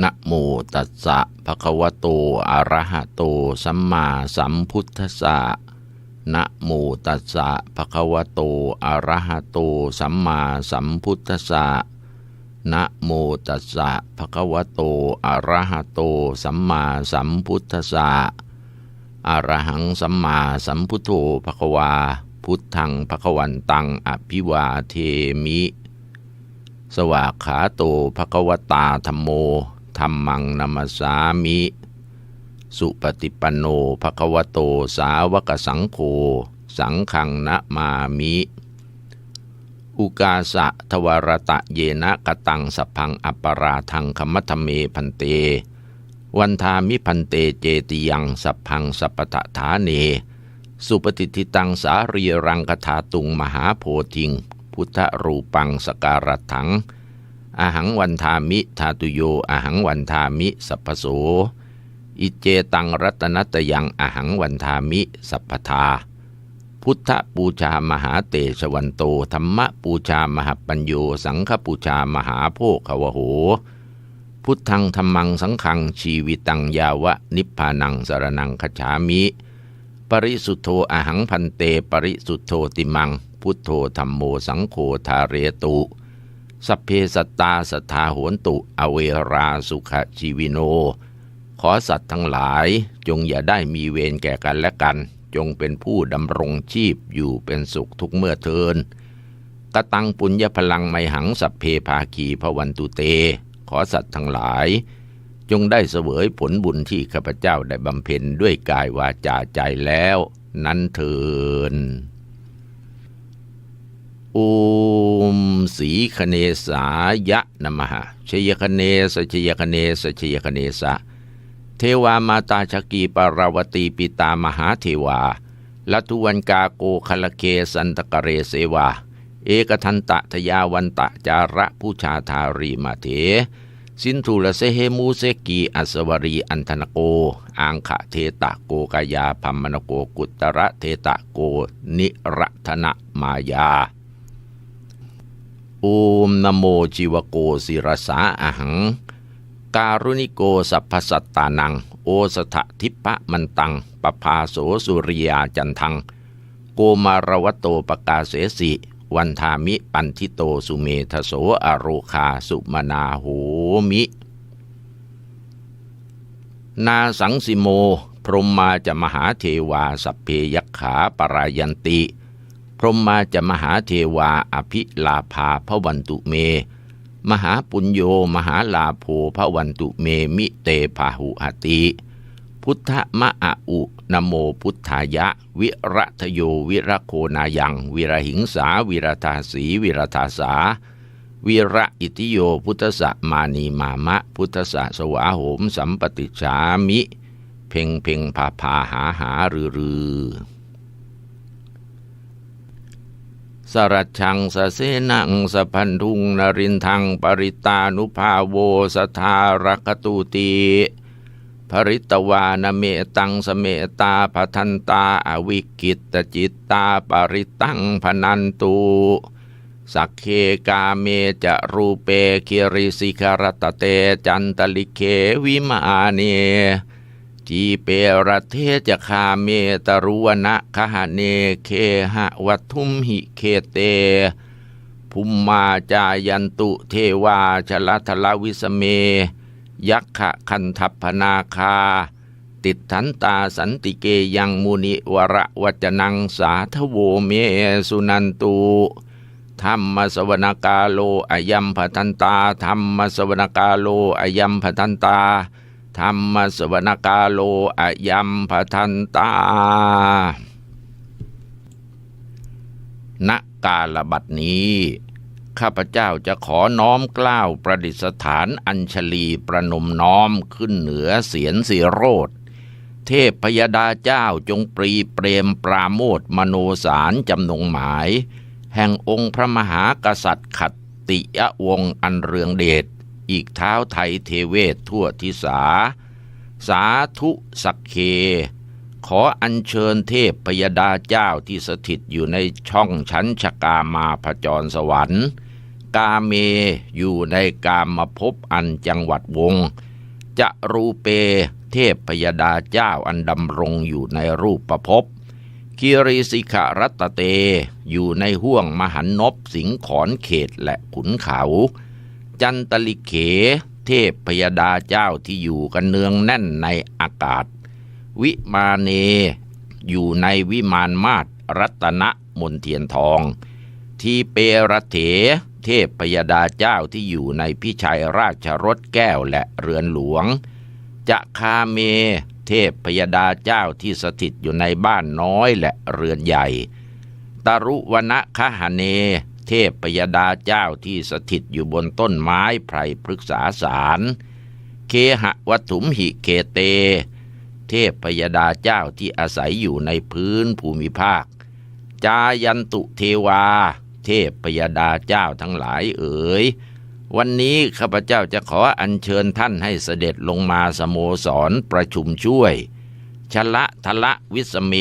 นะโมตัสสะภะคะวะโตอะระหะโตสัมมาสัมพุทธัสสะนะโมตัสสะภะคะวะโตอะระหะโตสัมมาสัมพุทธัสสะนะโมตัสสะภะคะวะโตอะระหะโตสัมมาสัมพุทธัสสะอะระหังสัมมาสัมพุทโธภะคะวา พุทธังภะคะวันตังอภิวาเทมิ สวากขาโตภะคะวตาธรรมโม ธรรมังนัมสสามิ สุปฏิปันโนภควโตสาวกสังโฆสังขังนะมามิ อุกาสะทวรตะเยนะกตังสัพพังอัปราทังคมัตเมพันเต วันทามิพันเตเจติยังสัพพังสัพปทฐาเน สุปฏิทิตังสารีรังกถาตุงมหาโพธิง พุทธรูปังสการัตถัง อาหังวันทามิทาตุโยอาหังวันทามิสัพพโส อิเจตังรัตนัตยังอาหังวันทามิสัพพทา พุทธปูชามหาเตชวันโตธรรมปูชามหปัญโยสังฆปูชามหาโภควโห พุทธังธรรมังสังฆังชีวิตังยาวะนิพพานังสารนังคฉามิ ปริสุทโธอาหังพันเตปริสุทโธติมัง พุทโธธรรมโมสังโฆทาเรตุ สัพเพสัตตาสัทธาโหนตุอเวราสุขชีวิโน ขอสัตว์ทั้งหลายจงอย่าได้มีเวรแก่กันและกัน จงเป็นผู้ดำรงชีพอยู่เป็นสุขทุกเมื่อเทินกตังปุญญพลังไมหังสัพเพภาคีพวันตุเต ขอสัตว์ทั้งหลาย จงได้เสวยผลบุญที่ข้าพเจ้าได้บำเพ็ญด้วยกายวาจาใจแล้ว นั้นเทิน อุมสีคเนสายะนมหะชยคเนสชยคเนสชยคเนสะเทวามาตาชกีปาราวตีปิตามหาเทวาลัทุวันกาโกคลเคสันตกเรเสวา เอกทันตะทยาวันตะจาระผู้ชาธารีมาเถ สินทุลเสเฮมูเสกีอัสวรีอันธนโก อังคะเทตะโกกายาพัมมนโกกุตระเทตะโก นิรัตนะมายา อมนโมจิวโกศิรสาอหัง การุณิโกสัพพสัตตานัง โอสถทิปะมันตังปภาโสสุริยาจันทัง โกมารวตโตปกาเสสิ วันทามิปันทิโตสุเมทโสอโรคาสุมนาโหมิ นาสังสิโม พรหมมาจะมหาเทวาสัพเพยักขาปรายันติ พรหมมาจะมหาเทวาอภิลาภาพระวันตุเม มหาปุญโยมหาลาโภพระวันตุเมมิเตพาหุหติ พุทธมะอะอุนโมพุทธายะ วิรัตโยวิรโคนายัง วิรหิงสาวิรธาสีวิรธาสาวิระอิติโยพุทธะมานีมามะ พุทธะสวาโหมสัมปติชามิ เพ่งเพ่งพาพาหาหารือรือ สรัจชังสเสนังสพันทุงนรินทังปริตานุภาโวสทารคตุตีภริตวานเมตังสเมตาปทันตาอวิกิตจิตตาปริตังพนันตุสักเคกาเมจะรูเปคิริสิกรตเตจันตลิเควิมาเน ทีเปรเทจะคาเมตรุวนะคหเนเคหะวัทุมหิเคเต ภุมมาจายันตุเทวาชลทลวิสเม ยักขะคันทัพพนาคา ติดทันตาสันติเกยังมุนิวระวจนังสาทโวเมสุนันตุธรรมสวนกาโลอยัมพทันตาธรรมสวนกาโลอยัมพทันตา ธรรมสวนกาโลอายัมพทันตาณกาลบัดนี้ ข้าพเจ้าจะขอน้อมกล้าวประดิษฐานอัญชลีประนมน้อมขึ้นเหนือเสียนสีโรดเทพพยดาเจ้าจงปรีเปรมปราโมทมโนสารจำนงหมาย แห่งองค์พระมหากษัตริย์ขัตติยวงศ์อันเรืองเดช อีกเท้าไทยเทเวศทั่วทิสา สาธุสักเค ขออัญเชิญเทพพยดาเจ้าที่สถิตอยู่ในช่องชั้นชกามาพจรสวรรค์ กาเมอยู่ในกามมาพบอันจังหวัดวง จะรูเปเทพพยดาเจ้าอันดำรงอยู่ในรูปประพบกิริสิขรัตเต อยู่ในห่วงมหันนบสิงขอนเขตและขุนเขา จันตลิเข เทพพยดาเจ้าที่อยู่กันเนืองแน่นในอากาศ วิมาเน อยู่ในวิมานมาตรรัตนมนเทียนทอง ทีเปรเถ เทพพยดาเจ้าที่อยู่ในพิชัยราชรถแก้วและเรือนหลวง จะคาเม เทพพยดาเจ้าที่สถิตอยู่ในบ้านน้อยและเรือนใหญ่ ตรุวนคหเน ทพพยดาเจ้าที่สถิตอยู่บนต้นไม้ไพรพฤกษาสาร เคหะวัตุมหิเคเต เทพพยดาเจ้าที่อาศัยอยู่ในพื้นภูมิภาค จายันตุเทวา เทพพยดาเจ้าทั้งหลายเอ๋ยวันนี้ข้าพเจ้าจะขออัญเชิญท่านให้เสด็จลงมาสโมสรประชุมช่วย ชละทละวิสเม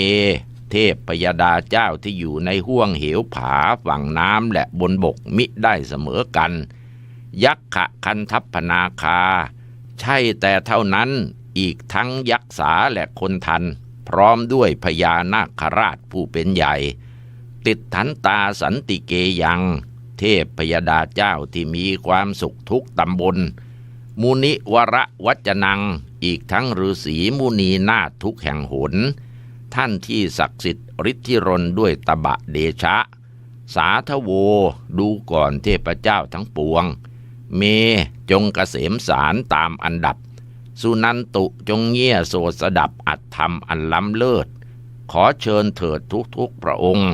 เทพพยดาเจ้าที่อยู่ในห้วงเหวผาฝั่งน้ำและบนบกมิได้เสมอกัน ยักขะคันทัพพนาคา ใช่แต่เท่านั้นอีกทั้งยักษาและคนทัน พร้อมด้วยพญานาคราชผู้เป็นใหญ่ ติดทันตาสันติเกยัง เทพพยดาเจ้าที่มีความสุขทุกตำบลมุนิวระวัจนัง อีกทั้งฤาษีมุนีนาทุกแห่งหน ท่านที่ศักดิ์สิทธิ์ฤทธิรนด้วยตบะเดชะ สาธโวดูก่อนเทพเจ้าทั้งปวง เมจงกเกษมสารตามอันดับ สุนันตุจงเงี่ยโสสดับอัตธรรมอันล้ำเลิศ ขอเชิญเถิดทุกๆพระองค์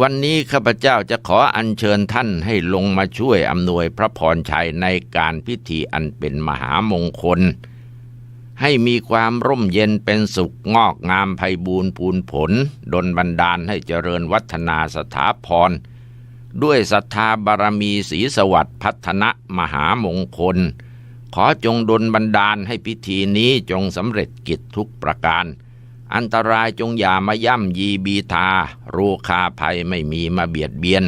วันนี้ข้าพเจ้าจะขออัญเชิญท่านให้ลงมาช่วยอำนวยพระพรชัยในการพิธีอันเป็นมหามงคล ให้มีความร่มเย็นเป็นสุขงอกงามไพบูรณ์พูนผล ดลบันดาลให้เจริญวัฒนาสถาพร ด้วยศรัทธาบารมีศรีสวัสดิ์พัฒนะมหามงคล ขอจงดลบันดาลให้พิธีนี้จงสำเร็จกิจทุกประการ อันตรายจงอย่ามาย่ำยีบีทาโรคาภัยไม่มีมาเบียดเบียน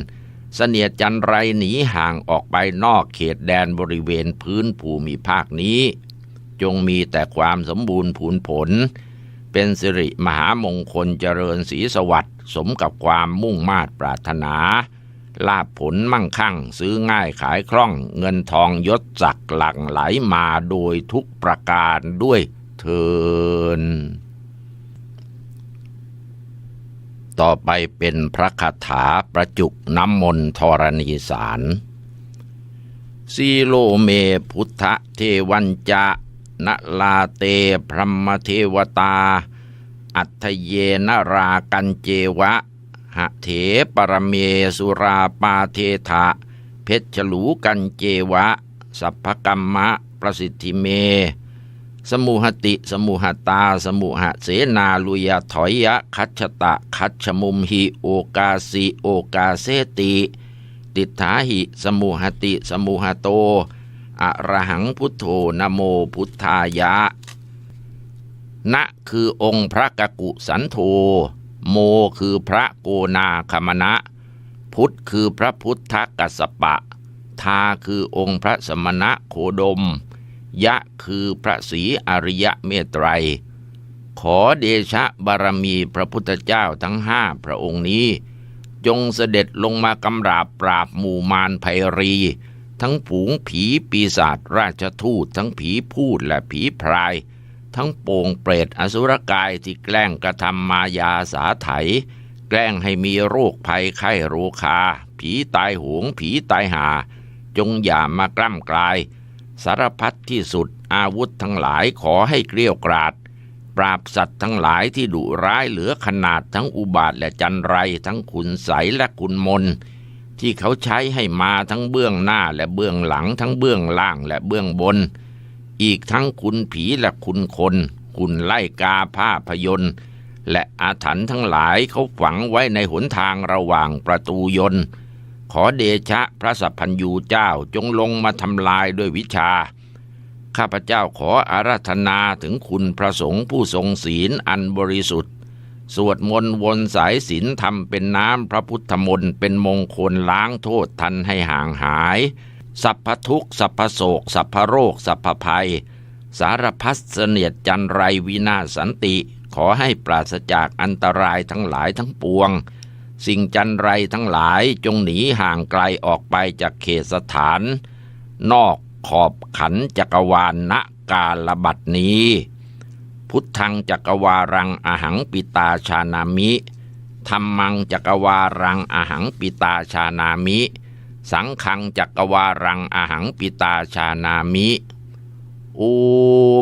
เสนียดจันไรหนีห่างออกไปนอกเขตแดนบริเวณพื้นภูมิภาคนี้ จงมีแต่ความสมบูรณ์ผลผล เป็นสิริมหามงคลเจริญศรีสวัสดิ์สมกับความมุ่งมาตรปรารถนา ลาบผลมั่งคั่ง ซื้อง่ายขายคล่องเงินทองยศจักหลั่งไหลมาโดยทุกประการด้วยเทินต่อไปเป็นพระคาถาประจุน้ำมนต์ธรณีสารสีโลเมพุทธเทวันจะ นลาเตพรหมเทวตา อัตเยนรากันเจวะ หะเถปรเมสุราปาเทถะ เพชรฉลูกันเจวะ สัพพกรรมะประสิทธิเม สมุหติ สมุหตา สมุหเสนาลุยถอยยะคัจฉตะคัจฉมุมหิโอกาสิโอกาเสติ ติถาหิ สมุหติ สมุหโต อะระหังพุทโธนโมพุทธายะนะคือองค์พระกกุสันโธโมคือพระโกนาคมณะ พุทธคือพระพุทธกัสสปะ ทาคือองค์พระสมณะโคดม ยะคือพระศรีอริยเมตไตร ขอเดชะบารมีพระพุทธเจ้าทั้งห้าพระองค์นี้ จงเสด็จลงมากำราบปราบหมู่มารไพรี ทั้งผูงผีปีศาจราชทูตทั้งผีพูดและผีพราย ทั้งโป่งเปรตอสุรกายที่แกล้งกระทำมายาสาไถ แกล้งให้มีโรคภัยไข้โรคา ผีตายโหงผีตายหา จงอย่ามากล้ำกลาย สารพัดที่สุดอาวุธทั้งหลายขอให้เกลี้ยวกราดปราบสัตว์ทั้งหลายที่ดุร้ายเหลือขนาดทั้งอุบาทและจันไรทั้งขุนใสและขุนมน ที่เขาใช้ให้มาทั้งเบื้องหน้าและเบื้องหลังทั้งเบื้องล่างและเบื้องบน อีกทั้งคุณผีและคุณคน คุณไล่กาผ้าพยนต์และอาถรรพ์ทั้งหลายเขาฝังไว้ในหนทางระหว่างประตูยนต์ ขอเดชะพระสัพพัญยูเจ้าจงลงมาทำลายด้วยวิชา ข้าพเจ้าขออาราธนาถึงคุณพระสงฆ์ผู้ทรงศีลอันบริสุทธิ์ สวดมนต์วนสายศีลทำเป็นน้ำพระพุทธมนต์เป็นมงคลล้างโทษทันให้ห่างหาย สัพพทุกสัพพโศก สัพพโรค สัพพภัย สารพัดเสนียดจันไรวินาศสันติ ขอให้ปราศจากอันตรายทั้งหลายทั้งปวง สิ่งจันไรทั้งหลายจงหนีห่างไกลออกไปจากเขตสถาน นอกขอบขันจักรวาลณกาลบัดนี้ พุทธังจักรวารังอหังปิตาชานามิธรรมังจักรวารังอหังปิตาชานามิ สังขังจักรวารังอหังปิตาชานามิโอ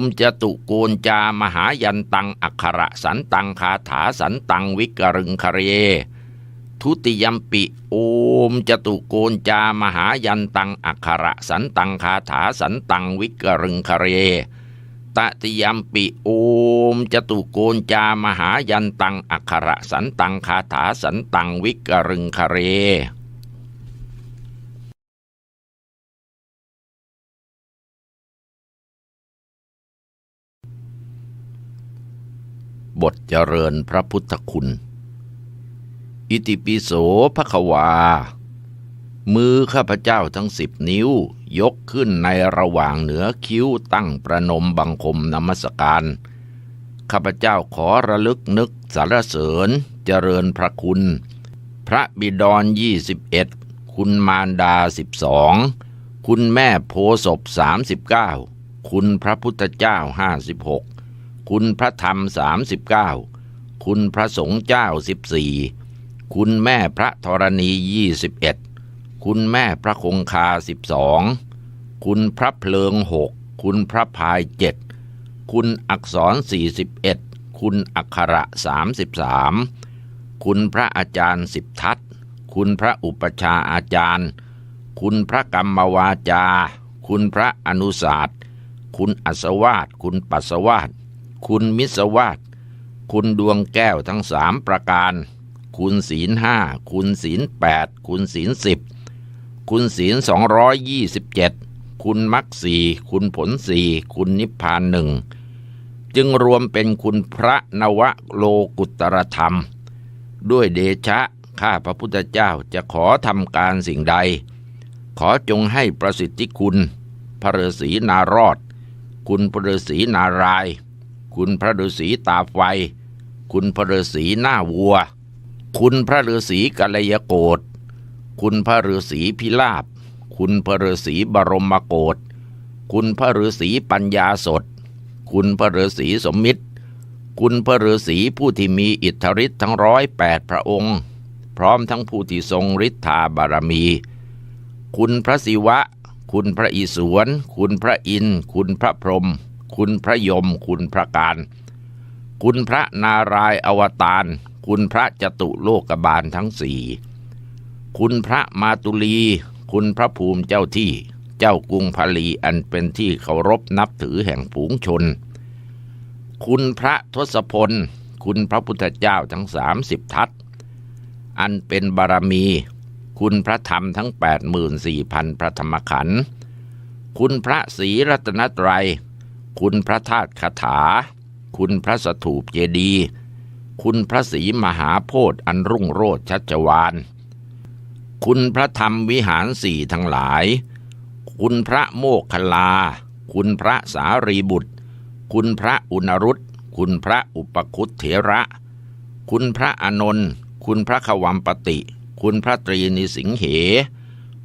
มจตุโกนจามหายันตังอักขระสันตังคาถาสันตังวิกรึงคเร ทุติยมปิโอมจตุโกนจามหายันตังอักขระสันตังคาถาสันตังวิกรึงคเร ตติยมปิโอมจตุโกนจามหายันตังอักขระสันตังคาถาสันตังวิกรึงคเรบทเจริญพระพุทธคุณ อิติปิโสภควา มือข้าพเจ้าทั้งสิบนิ้ว ยกขึ้นในระหว่างเหนือคิ้วตั้งประนมบังคมนมัสการ ข้าพเจ้าขอระลึกนึกสรรเสริญเจริญพระคุณ พระบิดรยี่สิบเอ็ดคุณมารดาสิบสองคุณแม่โพศพสามสิบเก้าคุณพระพุทธเจ้าห้าสิบหกคุณพระธรรมสามสิบเก้าคุณพระสงฆ์เจ้าสิบสี่คุณแม่พระธรณียี่สิบเอ็ด คุณแม่พระคงคาสิบสองคุณพระเพลิงหกคุณพระพายเจ็ดคุณอักษรสี่สิบเอ็ดคุณอักขระสามสิบสามคุณพระอาจารย์สิบทัศคุณพระอุปชาอาจารย์ คุณพระกรรมวาจา คุณพระอนุศาสตร์ คุณอัศวาสคุณปัสสวาสคุณมิสวาสคุณดวงแก้วทั้งสามประการ คุณศีลห้า คุณศีลแปด คุณศีลสิบ คุณศีลสองร้อยยี่สิบเจ็ดคุณมรรคสี่คุณผลสี่คุณนิพพานหนึ่งจึงรวมเป็นคุณพระนวโลกุตรธรรม ด้วยเดชะข้าพระพุทธเจ้าจะขอทำการสิ่งใด ขอจงให้ประสิทธิคุณ พระฤาษีนารอด คุณพระฤาษีนาราย คุณพระฤาษีตาไฟ คุณพระฤาษีหน้าวัว คุณพระฤาษีกัลยโกฏ คุณพระฤาษีพิลาบ คุณพระฤาษีบรมโกฏคุณพระฤาษีปัญญาสด คุณพระฤาษีสมมิตร คุณพระฤาษีผู้ที่มีอิทธิฤทธิ์ทั้งร้อยแปดพระองค์ พร้อมทั้งผู้ที่ทรงฤทธาบารมี คุณพระศิวะ คุณพระอิศวร คุณพระอินทร์ คุณพระพรหม คุณพระยม คุณพระการ คุณพระนารายอวตาร คุณพระจตุโลกบาลทั้งสี่ คุณพระมาตุลี คุณพระภูมิเจ้าที่ เจ้ากรุงพาลีอันเป็นที่เคารพนับถือแห่งผูงชน คุณพระทศพล คุณพระพุทธเจ้าทั้งสามสิบทัศอันเป็นบารมี คุณพระธรรมทั้ง 84,000 พระธรรมขันธ์คุณพระศรีรัตนตรัย คุณพระธาตุคาถา คุณพระสถูปเจดี คุณพระศรีมหาโพธิ์อันรุ่งโรจน์ชัชวาน คุณพระธรรมวิหารสี่ทั้งหลาย คุณพระโมคคลา คุณพระสารีบุตร คุณพระอุณรุตคุณพระอุปคุตเถระ คุณพระอนนท์คุณพระขวัมปติ คุณพระตรีนิสิงเห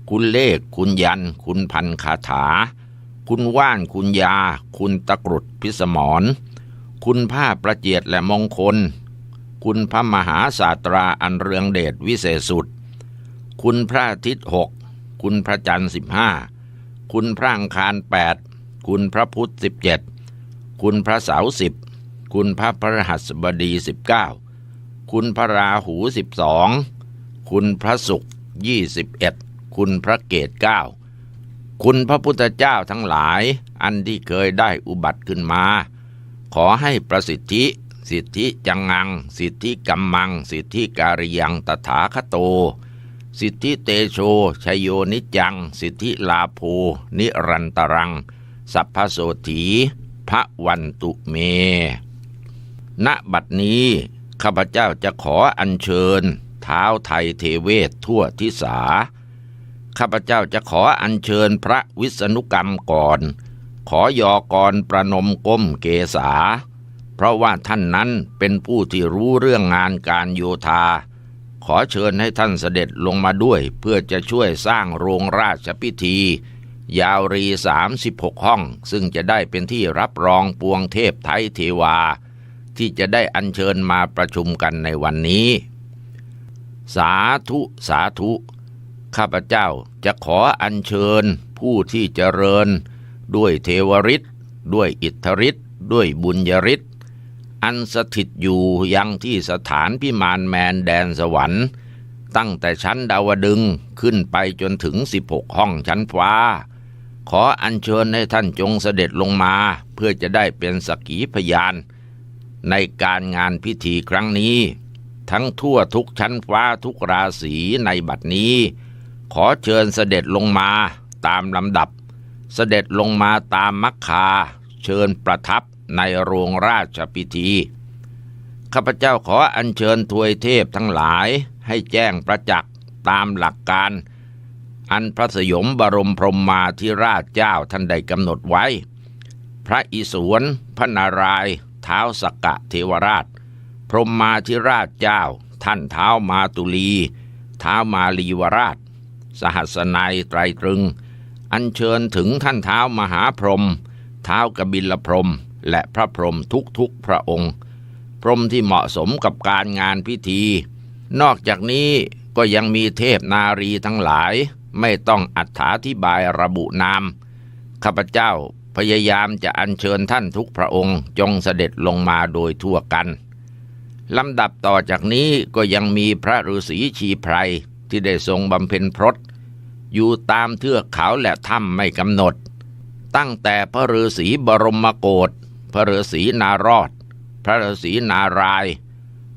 คุณเลข คุณยัน คุณพันคาถา คุณว่าน คุณยา คุณตะกรุดพิสมร คุณผ้าประเจียดและมงคล คุณพระมหาศาตราอันเรืองเดชวิเศษสุด คุณพระอาทิตย์หกคุณพระจันทร์สิบห้าคุณพระอังคารแปดคุณพระพุธสิบเจ็ดคุณพระเสาร์สิบคุณพระพฤหัสบดีสิบเก้าคุณพระราหูสิบสองคุณพระศุกร์ยี่สิบเอ็ดคุณพระเกตเก้าคุณพระพุทธเจ้าทั้งหลาย อันที่เคยได้อุบัติขึ้นมา ขอให้ประสิทธิ สิทธิจังงัง สิทธิกัมมัง สิทธิการิยังตถาคโต สิทธิเตโชชยโยนิจัง สิทธิลาโภนิรันตรัง สัพพโสถีพระวันตุเม ณบัดนี้ ข้าพเจ้าจะขออัญเชิญ เท้าไทยเทเวศทั่วทิสา ข้าพเจ้าจะขออัญเชิญพระวิษณุกรรมก่อน ขอยอกรประนมก้มเกษา เพราะว่าท่านนั้นเป็นผู้ที่รู้เรื่องงานการโยธา ขอเชิญให้ท่านเสด็จลงมาด้วย เพื่อจะช่วยสร้างโรงราชพิธี ยาวรีสามสิบหกห้อง ซึ่งจะได้เป็นที่รับรองปวงเทพไทยเทวา ที่จะได้อัญเชิญมาประชุมกันในวันนี้ สาธุสาธุ ข้าพเจ้าจะขออัญเชิญผู้ที่เจริญ ด้วยเทวฤทธิ์ด้วยอิทธิฤทธิ์ด้วยบุญยฤทธิ์ อันสถิตอยู่ยังที่สถานพิมานแมนแดนสวรรค์ ตั้งแต่ชั้นดาวดึงขึ้นไปจนถึง 16 ห้องชั้นฟ้า ขออัญเชิญให้ท่านจงเสด็จลงมา เพื่อจะได้เป็นสักขีพยาน ในการงานพิธีครั้งนี้ ทั้งทั่วทุกชั้นฟ้าทุกราศีในบัดนี้ ขอเชิญเสด็จลงมาตามลำดับ เสด็จลงมาตามมักคา เชิญประทับ ในโรงราชพิธี ข้าพเจ้าขออัญเชิญทวยเทพทั้งหลายให้แจ้งประจักษ์ตามหลักการ อันพระสยมบรมพรหมมาธิราชเจ้าท่านได้กำหนดไว้ พระอิศวรพระนารายเท้าสกกะเทวราช พรหมมาธิราชเจ้า ท่านเท้ามาตุลีเท้ามาลีวราช สหัสนัยไตรตรึง อัญเชิญถึงท่านเท้ามหาพรหมเท้ากบิลพรหม และพระพรหมทุกๆพระองค์ พรหมที่เหมาะสมกับการงานพิธี นอกจากนี้ก็ยังมีเทพนารีทั้งหลาย ไม่ต้องอัถาธิบายระบุนาม ข้าพเจ้าพยายามจะอัญเชิญท่านทุกพระองค์จงเสด็จลงมาโดยทั่วกันลำดับต่อจากนี้ก็ยังมีพระฤาษีชีไพรที่ได้ทรงบำเพ็ญพรตอยู่ตามเทือกเขาและถ้ำไม่กำหนด ตั้งแต่พระฤาษีบรมโกศ ระฤาษีนารอด พระฤาษีนาราย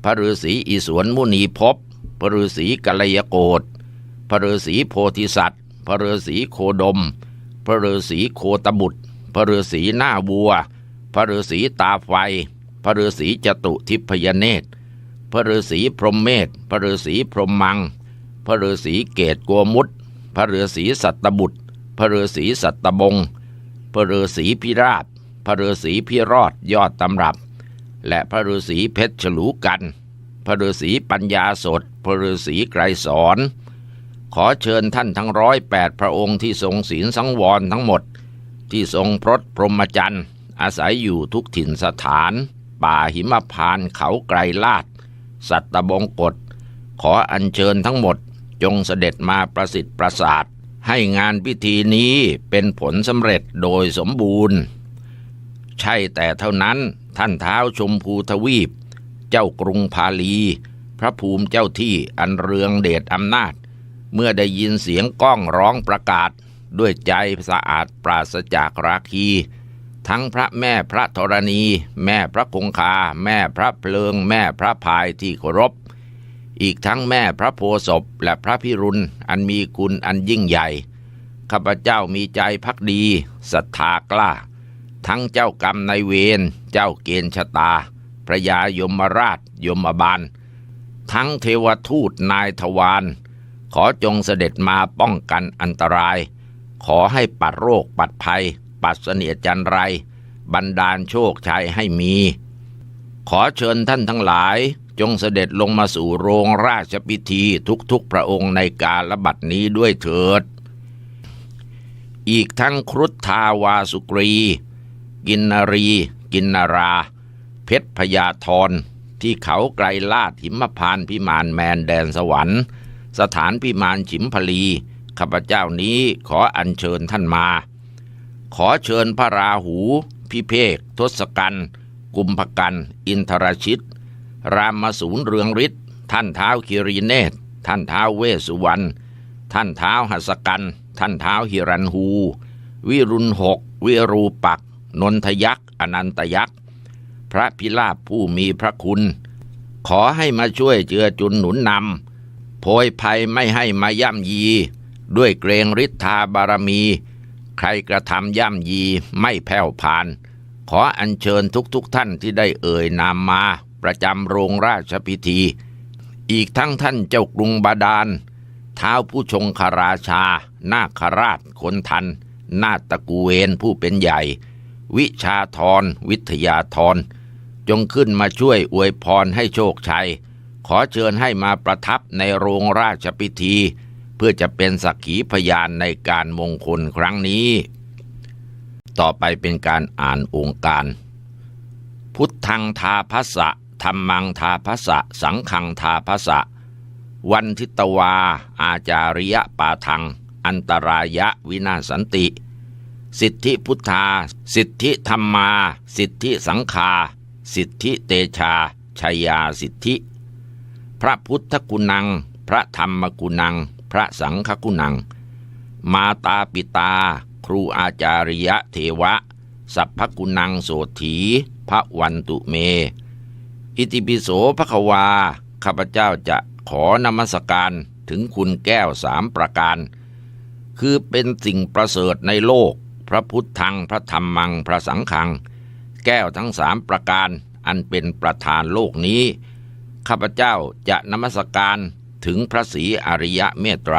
พระฤาษีอิสวนมุนีภพพระฤาษีกัลยโกฏพระฤาษีโพธิสัตว์ พระฤาษีโคดม พระฤาษีโคตบุตร พระฤาษีหน้าวัว พระฤาษีตาไฟ พระฤาษีจตุทิพยเนตร พระฤาษีพรหมเมธพระฤาษีพรหมมัง พระฤาษีเกตโกมุตพระฤาษีสัตตบุตร พระฤาษีสัตตบง พระฤาษีพิราบ พระฤาษีพิรอดยอดตำรับ และพระฤาษีเพชรฉลูกัน พระฤาษีปัญญาสด พระฤาษีไกรสอนขอเชิญท่านทั้งร้อยแปดพระองค์ที่ทรงศีลสังวรทั้งหมด ที่ทรงพรตพรหมจรรย์อาศัยอยู่ทุกถิ่นสถาน ป่าหิมพานตเขาไกรลาด สัตตบงกฎขออัญเชิญทั้งหมดจงเสด็จมาประสิทธิ์ประสาท ให้งานพิธีนี้เป็นผลสำเร็จโดยสมบูรณ์ ใช่แต่เท่านั้นท่านเท้าชมพูทวีป เจ้ากรุงพาลี พระภูมิเจ้าที่อันเรืองเดชอำนาจ เมื่อได้ยินเสียงก้องร้องประกาศ ด้วยใจสะอาดปราศจากราคี ทั้งพระแม่พระธรณี แม่พระคงคา แม่พระเพลิง แม่พระพายที่เคารพ อีกทั้งแม่พระโพศพและพระพิรุณอันมีคุณอันยิ่งใหญ่ข้าพเจ้ามีใจพักดีศรัทธากล้า ทั้งเจ้ากรรมนายเวร เจ้าเกณฑ์ชะตา พระยายมราช ยมบาล ทั้งเทวทูตนายทวาร ขอจงเสด็จมาป้องกันอันตราย ขอให้ปัดโรคปัดภัย ปัดเสนียจันไร บันดาลโชคชัยให้มี ขอเชิญท่านทั้งหลายจงเสด็จลงมาสู่โรงราชพิธีทุกๆพระองค์ในกาลบัดนี้ด้วยเถิด อีกทั้งครุฑทาวาสุกรี กินนรี กินนารา เพชรพยาธรที่เขาไกลลาดหิมพานพิมานแมนแดนสวรรค์ สถานพิมานฉิมพลีข้าพเจ้านี้ขออัญเชิญท่านมา ขอเชิญพระราหู พิเภกทศกัณฐ์กุมภกันอินทรชิต รามสูรเรืองฤทธิ์ท่านเท้าคิรีเนตท่านเท้าเวสุวรรณท่านเท้าหัสกัน ท่านเท้าหิรันหู วิรุณหก วิรูปักษ์ นนทยักษ์ อนันตยักษ์ พระพิราบผู้มีพระคุณ ขอให้มาช่วยเจือจุนหนุนนำโพยภัยไม่ให้มาย่ำยี ด้วยเกรงฤทธาบารมี ใครกระทำย่ำยีไม่แผ่วผ่าน ขออัญเชิญทุกๆทท่านที่ได้เอ่ยนามมา ประจำโรงราชพิธี อีกทั้งท่านเจ้ากรุงบาดาลท้าวผู้ชงคาราชา นาคราช คนทัน นาตะกูเวนผู้เป็นใหญ่ วิชาธร วิทยาธร จงขึ้นมาช่วยอวยพรให้โชคชัย ขอเชิญให้มาประทับในโรงราชพิธี เพื่อจะเป็นสักขีพยานในการมงคลครั้งนี้ ต่อไปเป็นการอ่านองค์การ พุทธังทาภสะธรรมังทาภสะ สังฆังทาภสะ วันทิตวา อาจาริยปาทัง อันตรายะวินาสันติ สิทธิพุทธา สิทธิธรรมา สิทธิสังคา สิทธิเตชาชยาสิทธิ พระพุทธกุณัง พระธรรมกุณัง พระสังฆกุณัง มาตาปิตา ครูอาจาริยะเทวะ สัพพกุณังโสถีพระวันตุเม อิติปิโสภควา ข้าพเจ้าจะขอนมัสการถึงคุณแก้วสามประการ คือเป็นสิ่งประเสริฐในโลก พระพุทธังพระธรรมังพระสังฆัง แก้วทั้งสามประการอันเป็นประธานโลกนี้ ข้าพเจ้าจะนมัสการถึงพระศรีอริยะเมตไตร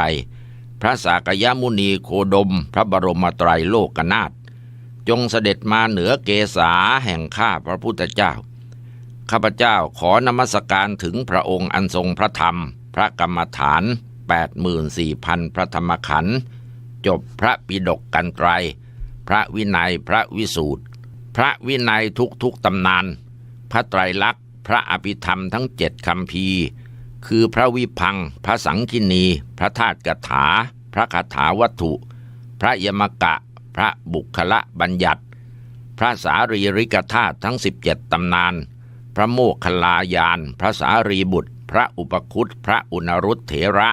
พระสากยมุนีโคดม พระบรมไตรโลกนาถจงเสด็จมาเหนือเกษาแห่งข้าพระพุทธเจ้า ข้าพเจ้าขอนมัสการถึงพระองค์อันทรงพระธรรม พระกรรมฐาน 84,000 พระธรรมขันธ์จบพระปิดกกันไตร พระวินัยพระวิสูตร พระวินัยทุกทุกตำนาน พระไตรลักษณ์ พระอภิธรรมทั้งเจ็ดคำพีคือพระวิพัง พระสังคินี พระธาตุกถา พระคาถาวัตถุ พระยมกะ พระบุคละบัญญัติ พระสารีริกธาตุทั้ง 17ตำนาน พระโมคคลลายาน พระสารีบุตร พระอุปคุตพระอุณรุตเถระ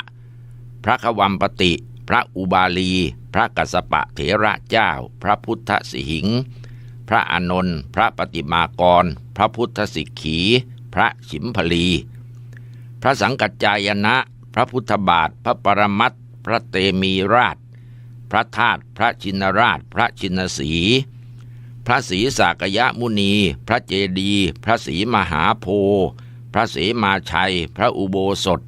พระขวัมปติ พระอุบาลี พระกัสสปะเถระเจ้า พระพุทธสิหิง พระอนนท์พระปฏิมากร พระพุทธสิกขี พระฉิมพลี พระสังกัจจายนะ พระพุทธบาท พระปรมัตพระเตมีราช พระธาตุพระชินราช พระชินสี พระศรีสากยมุนี พระเจดี พระศรีมหาโพ พระเสมาชัย พระอุโบสถ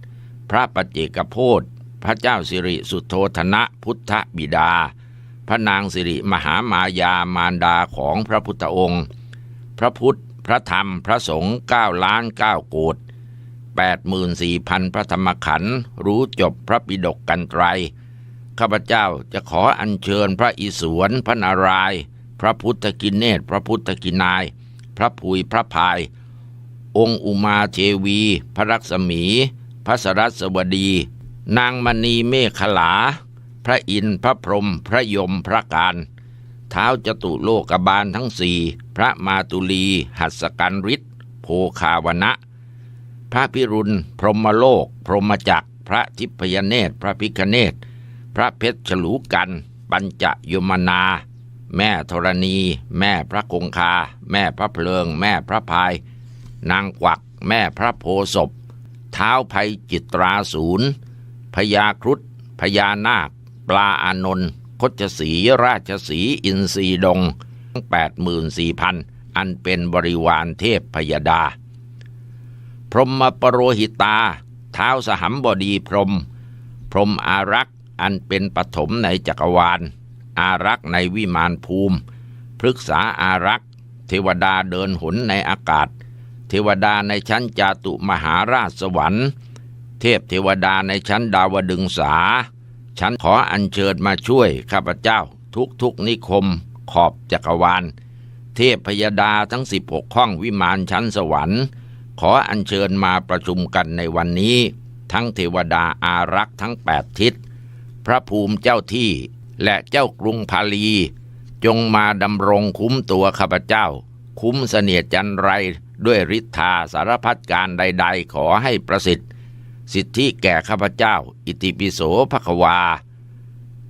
พระปัจเจกโพธ พระเจ้าสิริสุทโธธนะพุทธบิดา พระนางสิริมหามายามารดาของพระพุทธองค์ พระพุทธ พระธรรม พระสงฆ์เก้าล้านเก้าโกด84,000พระธรรมขันธ์รู้จบพระปิฎกกันไตร ข้าพเจ้าจะขออัญเชิญพระอิศวรพระนาราย พระพุทธกินเนตพระพุทธกินาย พระภูยพระพาย องค์อุมาเทวี พระรักษมี พระสรัสวดี นางมณีเมขลา พระอินทร์พระพรหมพระยมพระการเท้าจตุโลกบาลทั้งสี่พระมาตุลี หัสกันฤทธิ์โภคาวนะ พระพิรุณ พรหมโลก พรหมจักร พระทิพยเนตร พระพิคเนตรพระเพชรฉลูกัน ปัญจยมนา แม่ธรณี แม่พระคงคา แม่พระเพลิง แม่พระพาย นางกวัก แม่พระโพศพเท้าภัยจิตราศูนย์ พญาครุฑพญานาค ปลาอานนท์คชสีราชสีอินทรีดงแปดหมื่นสี่พันอันเป็นบริวารเทพพยดา พรหมปรโรหิตา เท้าสหัมบดีพรหมพรหมอารักษ์อันเป็นปฐมในจักรวาล อารักษ์ในวิมานภูมิ พฤกษาอารักษ์ เทวดาเดินหนในอากาศ เทวดาในชั้นจาตุมหาราชสวรรค์ เทพเทวดาในชั้นดาวดึงสา ฉันขออัญเชิญมาช่วยข้าพเจ้า ทุกทุกนิคม ขอบจักรวาล เทพพยดาทั้งสิบหกห้องวิมานชั้นสวรรค์ ขออัญเชิญมาประชุมกันในวันนี้ ทั้งเทวดาอารักษ์ทั้งแปดทิศ พระภูมิเจ้าที่และเจ้ากรุงพาลี จงมาดำรงคุ้มตัวข้าพเจ้า คุ้มเสนียจันไรด้วยฤทธาสารพัดการใด ๆ ขอให้ประสิทธิ สิทธิแก่ข้าพเจ้า อิติปิโสภควา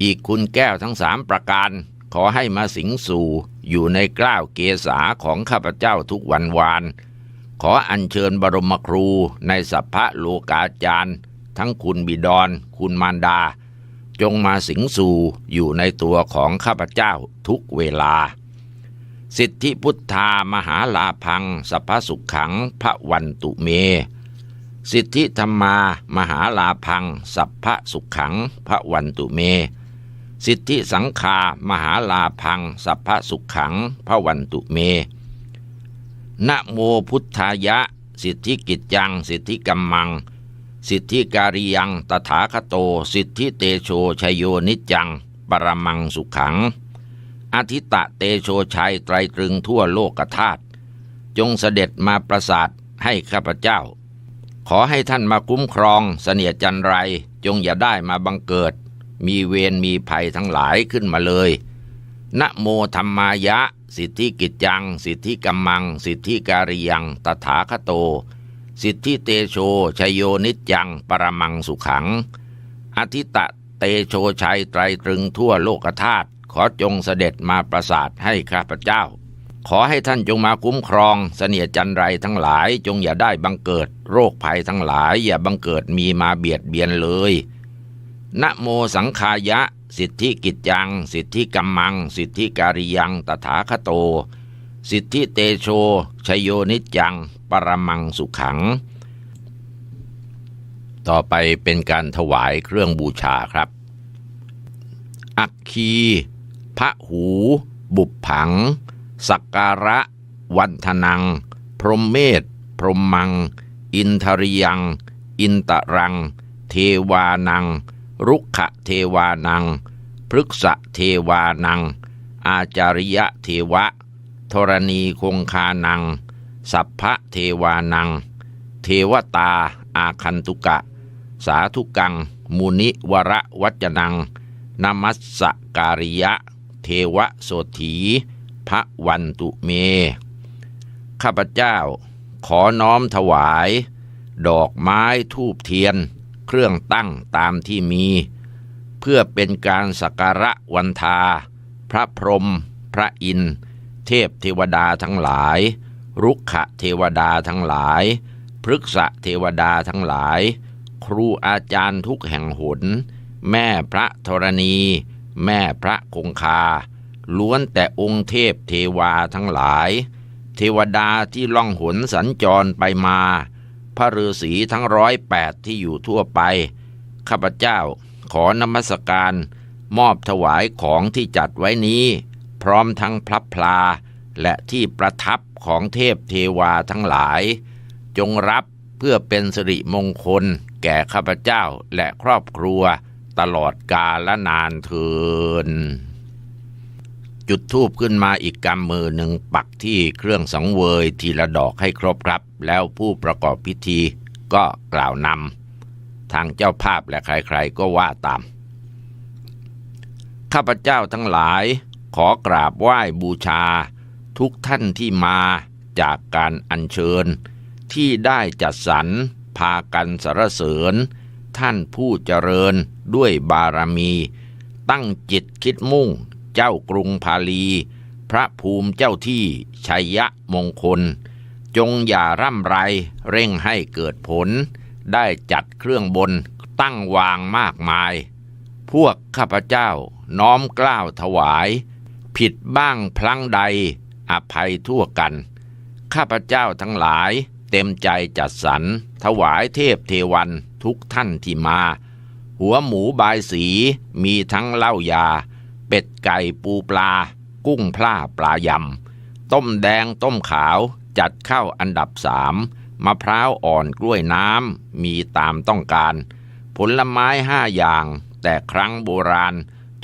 อีกคุณแก้วทั้งสามประการ ขอให้มาสิงสู่อยู่ในกล้าวเกษาของข้าพเจ้าทุกวันวาน ขออัญเชิญบรมครูในสัพพะโลกาจารย์ ทั้งคุณบิดร คุณมารดา จงมาสิงสู่อยู่ในตัวของข้าพเจ้าทุกเวลา สิทธิพุทธามหาลาพังสัพพสุขขังพระวันตุเม สิทธิธรรมา มหาลาพัง สัพพะสุขขัง พระวันตุเม สิทธิสังคา มหาลาพัง สัพพะสุขขัง พระวันตุเม นะโมพุทธายะ สิทธิกิจยัง สิทธิกัมมัง สิทธิการิยัง ตถาคโต สิทธิเตโชชยโยนิจจัง ปรมังสุขขัง อธิตะเตโชชัยไตรตรึงทั่วโลกธาตุ จงเสด็จมาประสาทให้ข้าพเจ้า ขอให้ท่านมาคุ้มครองเสนียจันไรจงอย่าได้มาบังเกิด มีเวรมีภัยทั้งหลายขึ้นมาเลยนะโมธรรมายะ สิทธิกิจจัง สิทธิกัมมัง สิทธิการิยัง ตถาคโต สิทธิเตโชชยโยนิจจัง ปรมังสุขัง อธิตะเตโชชัยไตรตรึงทั่วโลกธาตุขอจงเสด็จมาประสาทให้ข้าพเจ้า ขอให้ท่านจงมาคุ้มครองเสนียจันไรทั้งหลายจงอย่าได้บังเกิด โรคภัยทั้งหลายอย่าบังเกิดมีมาเบียดเบียนเลยนะโมสังคายะ สิทธิกิจยัง สิทธิกัมมัง สิทธิการิยังตถาคโต สิทธิเตโชชยโยนิจัง ปรมังสุขัง ต่อไปเป็นการถวายเครื่องบูชาครับ อักคีพระหู บุปผัง สักการะ วันธนัง พรหมเมธพรหมมัง อินทริยัง อินตรัง เทวานัง รุกขะเทวานัง พฤกษเทวานัง อาจาริยะเทวะ ธรณีคงคานัง สัพพะเทวานัง เทวตา อาคันตุกะ สาธุกัง มุนิวระวัจนังนามัสสการิยะ เทวโสถี พระวันตุเม ข้าพเจ้าขอน้อมถวาย ดอกไม้ทูบเทียน เครื่องตั้งตามที่มี เพื่อเป็นการสักการะวันทา พระพรหมพระอินทร์เทพเทวดาทั้งหลาย รุกขะเทวดาทั้งหลายพฤกษเทวดาทั้งหลาย ครูอาจารย์ทุกแห่งหน แม่พระธรณี แม่พระคงคา ล้วนแต่องค์เทพเทวาทั้งหลาย เทวดาที่ล่องหนสัญจรไปมา พระฤาษีทั้งร้อยแปดที่อยู่ทั่วไป ข้าพเจ้าขอนมัสการมอบถวายของที่จัดไว้นี้ พร้อมทั้งพลับพลา และที่ประทับของเทพเทวาทั้งหลาย จงรับเพื่อเป็นสิริมงคล แก่ข้าพเจ้าและครอบครัว ตลอดกาลและนานเทิน จุดทูบขึ้นมาอีกกำมือหนึ่งปักที่เครื่องสังเวยทีละดอกให้ครบครับ แล้วผู้ประกอบพิธีก็กล่าวนำทางเจ้าภาพและใครๆก็ว่าตาม ข้าพเจ้าทั้งหลายขอกราบไหว้บูชา ทุกท่านที่มาจากการอัญเชิญ ที่ได้จัดสรรพากันสรรเสริญ ท่านผู้เจริญด้วยบารมี ตั้งจิตคิดมุ่ง เจ้ากรุงพาลี พระภูมิเจ้าที่ชัยยะมงคล จงอย่าร่ำไรเร่งให้เกิดผล ได้จัดเครื่องบนตั้งวางมากมาย พวกข้าพเจ้าน้อมกล้าวถวาย ผิดบ้างพลั้งใด อภัยทั่วกัน ข้าพเจ้าทั้งหลายเต็มใจจัดสรรถวายเทพเทวันทุกท่านที่มา หัวหมูบายสีมีทั้งเหล้ายา เป็ดไก่ปูปลา กุ้งพล่าปลายำ ต้มแดงต้มขาวจัดเข้าอันดับสามมะพร้าวอ่อนกล้วยน้ำ มีตามต้องการ ผลไม้ห้าอย่าง แต่ครั้งโบราณ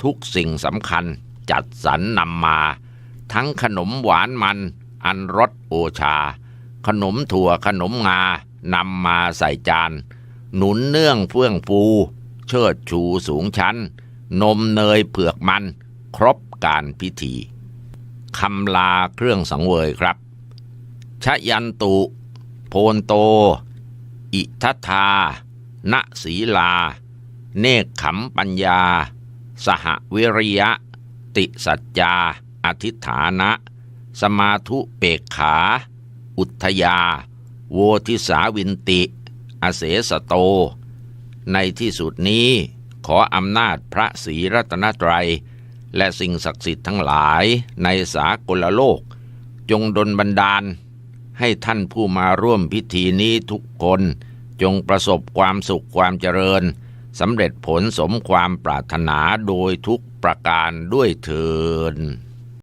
ทุกสิ่งสำคัญจัดสรรนำมา ทั้งขนมหวานมัน อันรสโอชา ขนมถั่วขนมงานำมาใส่จาน หนุนเนื่องเฟื่องฟู เชิดชูสูงชั้น นมเนยเผือกมัน ครบการพิธีคำลาเครื่องสังเวยครับชยันตุ โพนโต อิทัทธาณศีลา เนกขำปัญญา สหวิริยะ ติสัจจา อธิฐานะ สมาธุเปกขา อุทยา โวทิสาวินติ อเสสโต ในที่สุดนี้ ขออำนาจพระศรีรัตนตรัย และสิ่งศักดิ์สิทธิ์ทั้งหลายในสากลโลก จงดลบันดาล ให้ท่านผู้มาร่วมพิธีนี้ทุกคนจงประสบความสุขความเจริญสำเร็จผลสมความปรารถนาโดยทุกประการด้วยเถิน